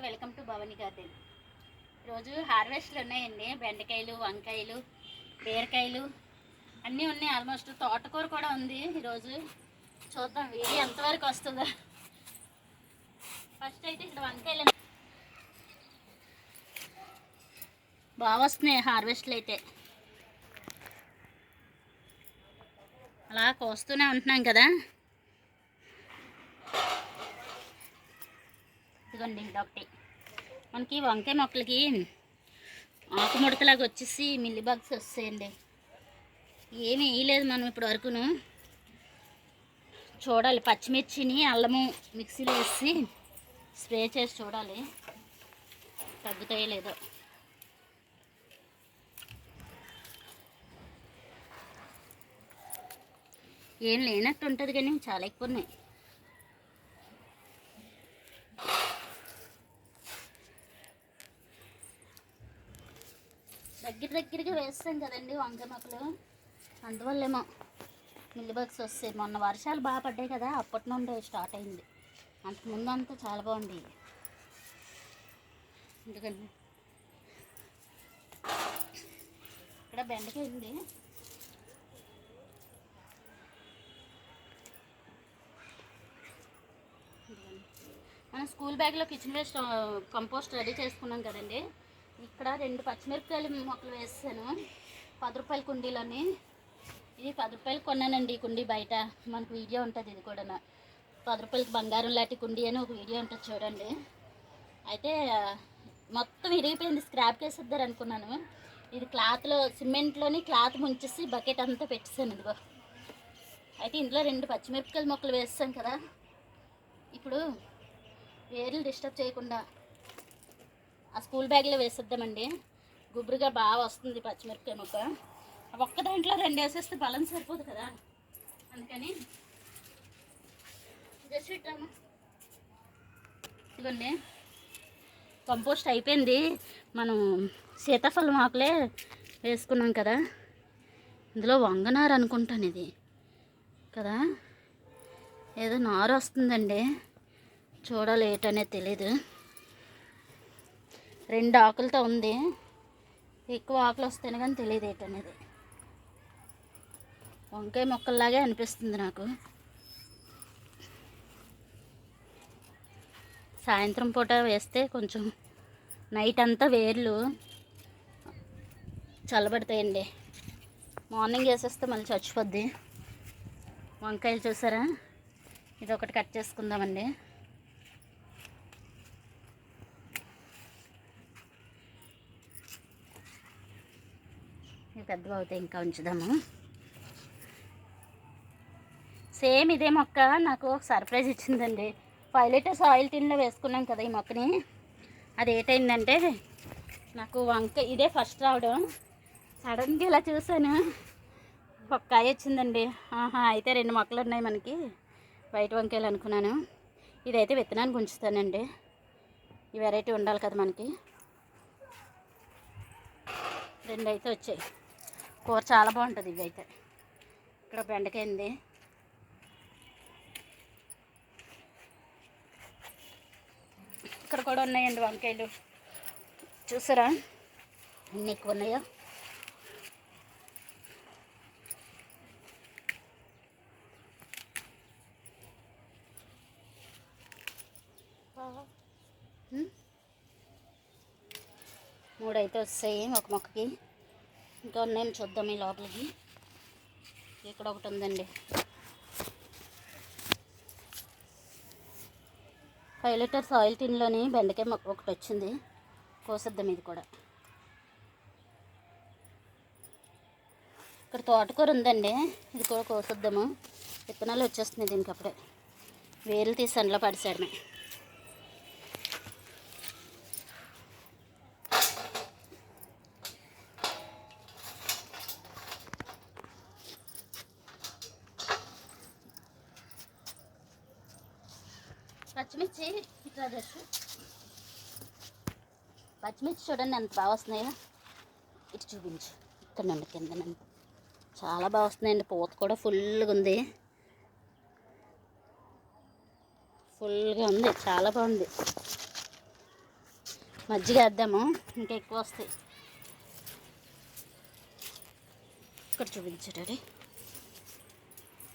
Welcome to Bhavani garden. రోజు హార్వెస్ట్లు ఉన్నాయండి. బెండకాయలు వంకాయలు బీరకాయలు అన్నీ ఉన్నాయి ఆల్మోస్ట్. తోటకూర కూడా ఉంది ఈరోజు. చూద్దాం ఇది ఎంతవరకు వస్తుందో. ఫస్ట్ అయితే ఇక్కడ వంకాయలు బాగా వస్తున్నాయి హార్వెస్ట్లు అయితే. అలా కోస్తూనే ఉంటున్నాం కదా. ఇదిగోండి ఇదొకటి మనకి వంకాయ మొక్కలకి ఆకు ముడతలాగా వచ్చేసి మిల్లి బాక్స్ వస్తాయండి. ఏమీ వేయలేదు మనం ఇప్పటి వరకును. చూడాలి పచ్చిమిర్చిని అల్లము మిక్సీలో వేసి స్ప్రే చేసి చూడాలి. తగ్గుతాయో లేదో. ఏం లేనట్టు ఉంటుంది కానీ చాలా ఎక్కువ ఉన్నాయి. వేస్తాం కదండి వంకాయ మొక్కలు. అందువల్లేమో మిల్లి బగ్స్ వస్తాయి. మొన్న వర్షాలు బాగా పడ్డాయి కదా అప్పటి నుండి స్టార్ట్ అయింది. అంతకుముందు అంతా చాలా బాగుంది ఎందుకండి ఇక్కడ బెండకాయ ఉంది. మనం స్కూల్ బ్యాగ్లో కిచెన్ వేస్ట్ కంపోస్ట్ రెడీ చేసుకున్నాం కదండి. ఇక్కడ రెండు పచ్చిమిరపకాయలు మొక్కలు వేసాను. పది రూపాయల కుండీలోని. ఇది పది రూపాయలు కొన్నానండి ఈ కుండీ బయట. మనకు వీడియో ఉంటుంది ఇది కూడా పది రూపాయలకి బంగారం లాంటి కుండీ అని ఒక వీడియో ఉంటుంది చూడండి. అయితే మొత్తం విరిగిపోయింది. స్క్రాప్ చేసేద్దారు అనుకున్నాను. ఇది క్లాత్లో సిమెంట్లోని క్లాత్ ముంచేసి బకెట్ అంతా పెట్టేసాను ఇదిగో. అయితే ఇందులో రెండు పచ్చిమిరపకాయల మొక్కలు వేస్తాం కదా. ఇప్పుడు వేర్లు డిస్టర్బ్ చేయకుండా ఆ స్కూల్ బ్యాగ్లో వేసేద్దామండి. గుబురుగా బాగా వస్తుంది పచ్చిమిరపకాయ ముక్క. ఒక్క దాంట్లో రెండు వేసేస్తే బలం సరిపోదు కదా. అందుకని జస్ట్ ఇదిగోండి. కంపోస్ట్ అయిపోయింది. మనం సీతాఫలం ఆకులే వేసుకున్నాం కదా. ఇందులో వంగనారు అనుకుంటాను ఇది. కదా? ఏదో నారు వస్తుందండి. చూడాలి ఏటనేది తెలీదు. రెండు ఆకులతో ఉంది. ఎక్కువ ఆకులు వస్తేనే కానీ తెలియదు ఏంటనేది వంకాయ మొక్కల్లాగే అనిపిస్తుంది నాకు. సాయంత్రం పూట వేస్తే కొంచెం నైట్ అంతా వేర్లు చల్లబడతాయండి. మార్నింగ్ వేసేస్తే మళ్ళీ చచ్చిపోద్ది. వంకాయలు చూసారా? ఇది ఒకటి కట్ చేసుకుందామండి. ఇవి పెద్దవి అవుతాయి ఇంకా ఉంచుదాము. సేమ్ ఇదే మొక్క నాకు ఒక సర్ప్రైజ్ ఇచ్చిందండి. ఫైవ్ లీటర్స్ ఆయిల్ టిన్లో వేసుకున్నాం కదా ఈ మొక్కని. అది ఏటైందంటే నాకు వంక ఇదే ఫస్ట్ రావడం. సడన్గా ఇలా చూశాను. ఒక కాయ వచ్చిందండి. ఆహా అయితే రెండు మొక్కలు ఉన్నాయి మనకి. వైట్ వంకాయలు అనుకున్నాను ఇదైతే విత్తనానికి ఉంచుతానండి. ఈ వెరైటీ ఉండాలి కదా మనకి. రెండు అయితే వచ్చాయి. కూర చాలా బాగుంటుంది ఇవి అయితే ఇక్కడ బెండకాయ ఉంది. ఇక్కడ కూడా ఉన్నాయండి వంకాయలు. చూసారా? ఎన్ని ఎక్కువ ఉన్నాయో. మూడైతే మూడు అయితే వస్తాయి ఒక మొక్కకి. ఇంకా ఉన్నాయని చూద్దాం ఈ లోపలికి. ఇక్కడ ఒకటి ఉందండి. ఫైవ్ లీటర్స్ ఆయిల్ టిన్లోని బెండకాయ మొక్క ఒకటి వచ్చింది. కోసిద్దాం ఇది కూడా. ఇక్కడ తోటకూర ఉందండి. ఇది కూడా కోసిద్దాము. విత్తనాలు వచ్చేస్తున్నాయి దీనికి అప్పుడే. వేలు తీసి అందులో పడిసాడమే పచ్చిమిర్చి ఇట్లా చేసి. పచ్చిమిర్చి చూడండి ఎంత బాగా వస్తున్నాయో. ఇటు చూపించు. ఇక్కడ నుండి కింద నుండి. చాలా బాగా వస్తున్నాయండి. పూత కూడా ఫుల్గా ఉంది. ఫుల్గా ఉంది. చాలా బాగుంది. మజ్జిగ వేద్దాము. ఇంకా ఎక్కువ వస్తాయి. ఇక్కడ చూపించాడు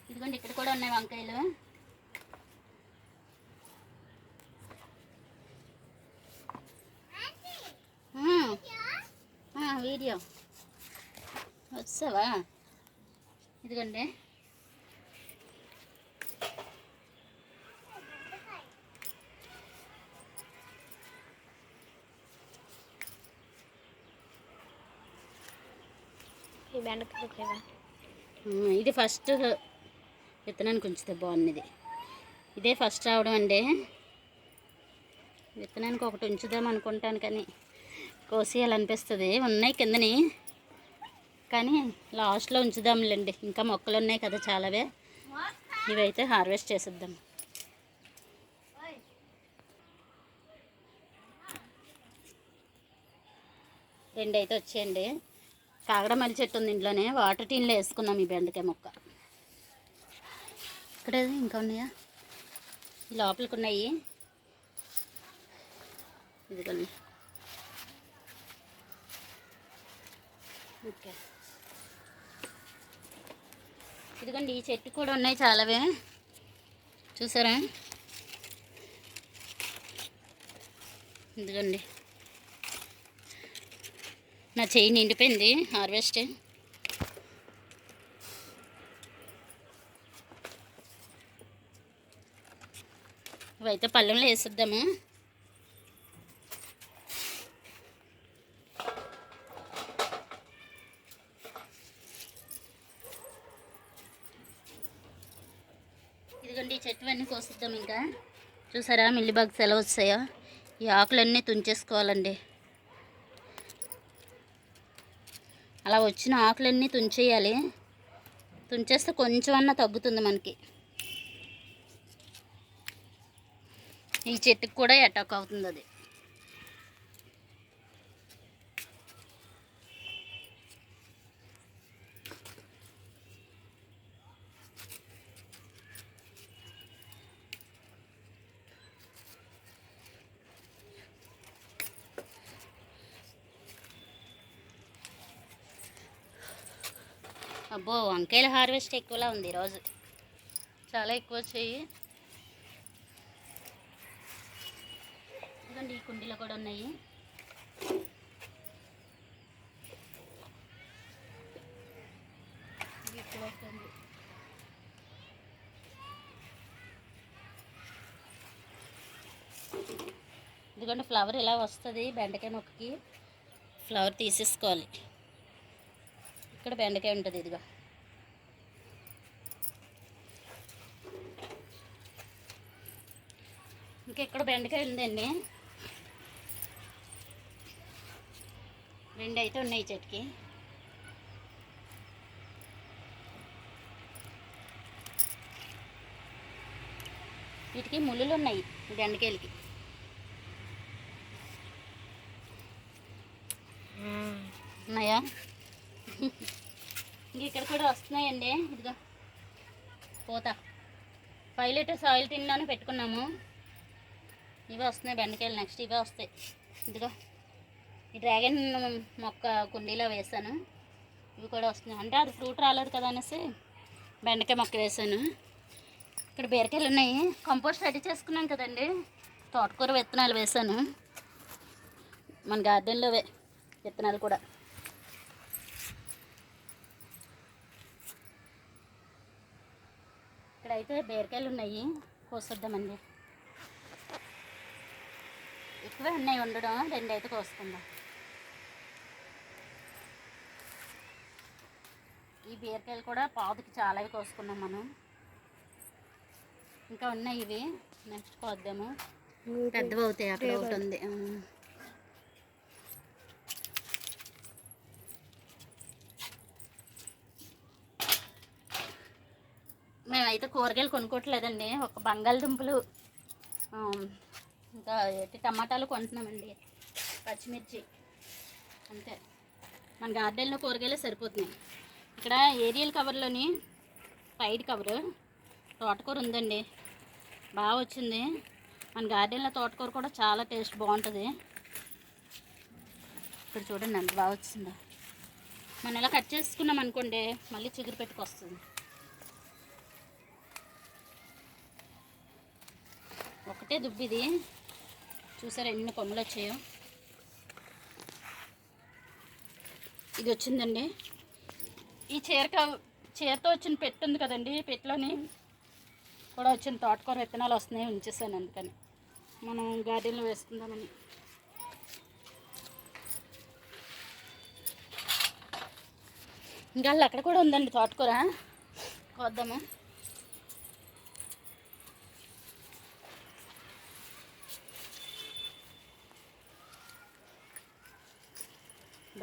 ఇదిగోండి ఇక్కడ కూడా ఉన్నాయి వంకాయలు ఉమ్. ఆ, వీడియో. వచ్చావా? ఇదిగోండి. ఇది ఫస్ట్ విత్తనానికి ఉంచితే బాగున్నది ఇదే ఫస్ట్ రావడం అండి. విత్తనానికి ఒకటి ఉంచుదాం అనుకుంటాను కానీ కోసేయాలనిపిస్తుంది. ఉన్నాయి కిందని. కానీ లాస్ట్లో ఉంచుదాంలేండి. ఇంకా మొక్కలు ఉన్నాయి కదా చాలావే. ఇవైతే హార్వెస్ట్ చేసేద్దాం. రెండు అయితే వచ్చేయండి కాగడమల్లి చెట్టు ఉంది ఇంట్లోనే. వాటర్ టీన్లో వేసుకున్నాం ఈ బెండకాయ మొక్క. ఇక్కడ ఇంకా ఉన్నాయా? లోపలికి ఉన్నాయి. ఇదిగోండి. ఓకే. ఇదిగోండి ఈ చెట్టు కూడా ఉన్నాయి చాలావే. చూసారా? ఇదిగోండి. నా చెయ్యి నిండిపోయింది హార్వెస్ట్. ఇవైతే పళ్ళెంలో వేసిద్దాము? ఇదిగోండి ఈ చెట్టు అన్నీ కోసిద్దాం ఇంకా. చూసారా మిల్లి బాగ్స్ ఎలా వస్తాయో ఈ ఆకులన్నీ తుంచేసుకోవాలండి. అలా వచ్చిన ఆకులన్నీ తుంచేయాలి. తుంచేస్తే కొంచెం అన్న తగ్గుతుంది మనకి. ఈ చెట్టుకు కూడా అటాక్ అవుతుంది అది. అబ్బో వంకాయల హార్వెస్ట్ ఎక్కువలా ఉంది ఈరోజు. చాలా ఎక్కువ వచ్చాయి. ఇదిగోండి ఈ కుండీలో కూడా ఉన్నాయి. ఎందుకంటే ఇదిగోండి ఫ్లవర్ ఇలా వస్తుంది బెండకాయ మొక్కకి. ఫ్లవర్ తీసేసుకోవాలి. ఇక్కడ బెండకాయ ఉంటుంది ఇదిగో. ఇంకా ఇక్కడ బెండకాయ ఉందండి. రెండు అయితే ఉన్నాయి చెట్టుకి. వీటికి ముళ్ళులు ఉన్నాయి బెండకాయలకి. ఉన్నాయా? ఇంక ఇక్కడ కూడా వస్తున్నాయండి. ఇదిగో పోతా. ఫైవ్ లీటర్స్ ఆయిల్ తిన్నాను పెట్టుకున్నాము. ఇవే వస్తున్నాయి బెండకాయలు నెక్స్ట్ ఇవే వస్తాయి. ఇదిగో ఈ డ్రాగన్ మొక్క కుండీలో వేసాను. ఇవి కూడా వస్తున్నాయి. అంటే అది ఫ్రూట్ రాలేదు కదా అనేసి బెండకాయ మొక్క వేసాను. ఇక్కడ బీరకాయలు ఉన్నాయి. కంపోస్ట్ రెడీ చేసుకున్నాం కదండి. తోటకూర విత్తనాలు వేసాను. మన గార్డెన్లోవే విత్తనాలు కూడా. ఇక్కడైతే బీరకాయలు ఉన్నాయి. కోసొద్దామండి. ఎక్కువే ఉన్నాయి ఉండడం రెండు అయితే కోసుకుందాం. ఈ బీరకాయలు కూడా పాదుకి చాలా కోసుకున్నాం మనం. ఇంకా ఉన్నాయి ఇవి. నెక్స్ట్ కోద్దాము. పెద్దవి అవుతాయి అక్కడ ఒకటి ఉంది. మేమైతే కూరగాయలు కొనుక్కోవట్లేదండి. ఒక బంగాళదుంపలు ఇంకా టమాటాలు కొంటున్నామండి. పచ్చిమిర్చి. అంతే. మన గార్డెన్లో కూరగాయలు సరిపోతున్నాయి. ఇక్కడ ఏరియల్ కవర్లోని సైడ్ కవరు తోటకూర ఉందండి. బాగా వచ్చింది. మన గార్డెన్లో తోటకూర కూడా చాలా టేస్ట్ బాగుంటుంది. ఇక్కడ చూడండి అంత బాగా వచ్చిందో. మనం ఇలా కట్ చేసుకున్నాం అనుకోండి మళ్ళీ చిగురు పెట్టుకొస్తుంది. ఒకటే దుబ్బిది. చూసారా ఎన్ని కొమ్మలు వచ్చాయో. ఇది వచ్చిందండి. ఈ చీరక చీరతో వచ్చిన పెట్టు ఉంది కదండి పెట్టిలోని కూడా వచ్చిన తోటకూర విత్తనాలు వస్తున్నాయి ఉంచేసాను అందుకని. మనం గార్డెన్లో వేసుకుందామని. ఇంకా అక్కడ కూడా ఉందండి తోటకూర. కోద్దాము?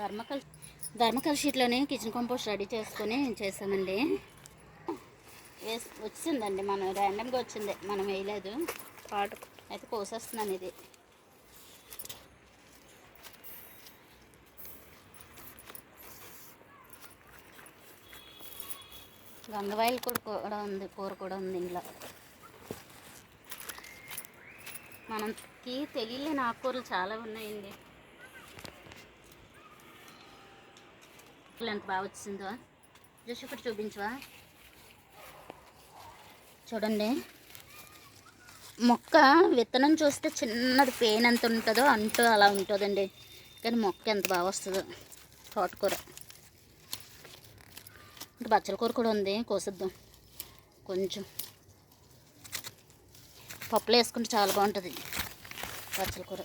ధర్మకల్ ధర్మకల్ షీట్లోనే కిచెన్ కంపోస్ట్ రెడీ చేసుకొని చేసామండి. వేసి వచ్చిందండి మనం ర్యాండమ్గా వచ్చింది. మనం వేయలేదు. పాటు. అయితే కోసేస్తున్నాను ఇది. గంగవాయిల్ కూడా కూడా ఉంది కూర కూడా ఉంది ఇంట్లో. మనకి తెలియలేని ఆకుకూరలు చాలా ఉన్నాయండి. ఎంత బాగా వచ్చిందో. జస్ట్ ఒకటి చూపించవా? చూడండి. మొక్క విత్తనం చూస్తే చిన్నది పెయిన్ ఎంత ఉంటుందో అంటూ అలా ఉంటుందండి. కానీ మొక్క ఎంత బాగా వస్తుందో. తోటకూర. ఇంకా బచ్చల కూర కూడా ఉంది. కోసిద్దాం. కొంచెం. పప్పులో వేసుకుంటే చాలా బాగుంటుంది బచ్చల కూర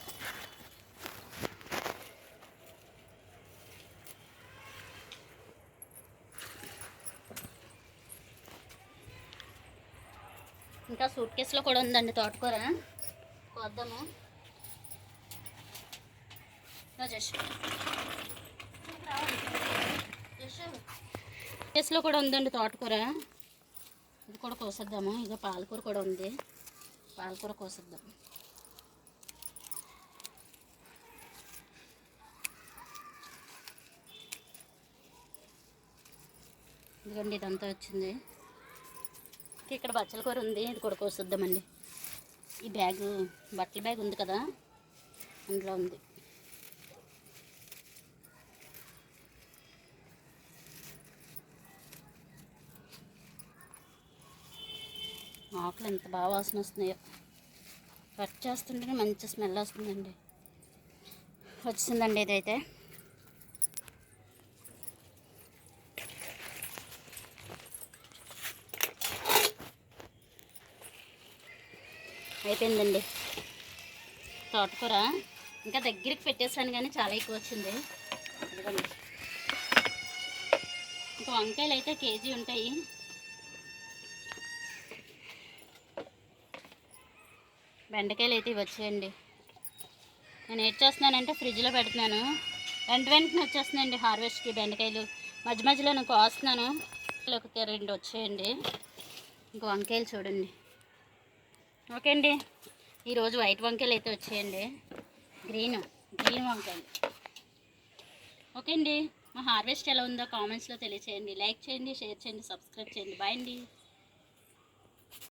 ఇంకా సూట్ కేసులో కూడా ఉందండి తోటకూర. కోద్దాము. కేసులో కూడా ఉందండి తోటకూర. ఇది కూడా కోసేద్దాము. ఇదో పాలకూర కూడా ఉంది. పాలకూర కోసేద్దాం. ఇదిగోండి ఇదంతా వచ్చింది. ఇక్కడ బచ్చల కూర ఉంది. ఇది కూడా కోసిద్దామండి ఈ బ్యాగ్ బట్టల బ్యాగ్ ఉంది కదా అందులో ఉంది. ఆకులు ఎంత బాగా వాసన వస్తున్నాయో. కట్ చేస్తుంటేనే మంచి స్మెల్ వస్తుందండి. వచ్చిందండి ఇదైతే. అయిపోయిందండి. తోటకూర ఇంకా దగ్గరికి పెట్టేసాను కానీ చాలా ఎక్కువ వచ్చింది. ఇంకా వంకాయలు అయితే కేజీ ఉంటాయి. బెండకాయలు అయితే వచ్చేయండి వచ్చాయండి. నేను ఏం చేస్తున్నానంటే ఫ్రిడ్జ్లో పెడుతున్నాను. వెంట వెంటనే వచ్చేస్తున్నాయండి హార్వెస్ట్కి బెండకాయలు. మధ్య మధ్యలో నేను కోస్తున్నాను. ఒక రెండు వచ్చేయండి. ఇంకా వంకాయలు చూడండి. ఓకే అండి ఈరోజు వైట్ వంకాయలు అయితే వచ్చాయండి. గ్రీన్ గ్రీన్ వంకాయలు. ఓకే అండి మా హార్వెస్ట్ ఎలా ఉందో కామెంట్స్లో తెలియచేయండి. లైక్ చేయండి షేర్ చేయండి సబ్స్క్రైబ్ చేయండి. బాయ్ అండి.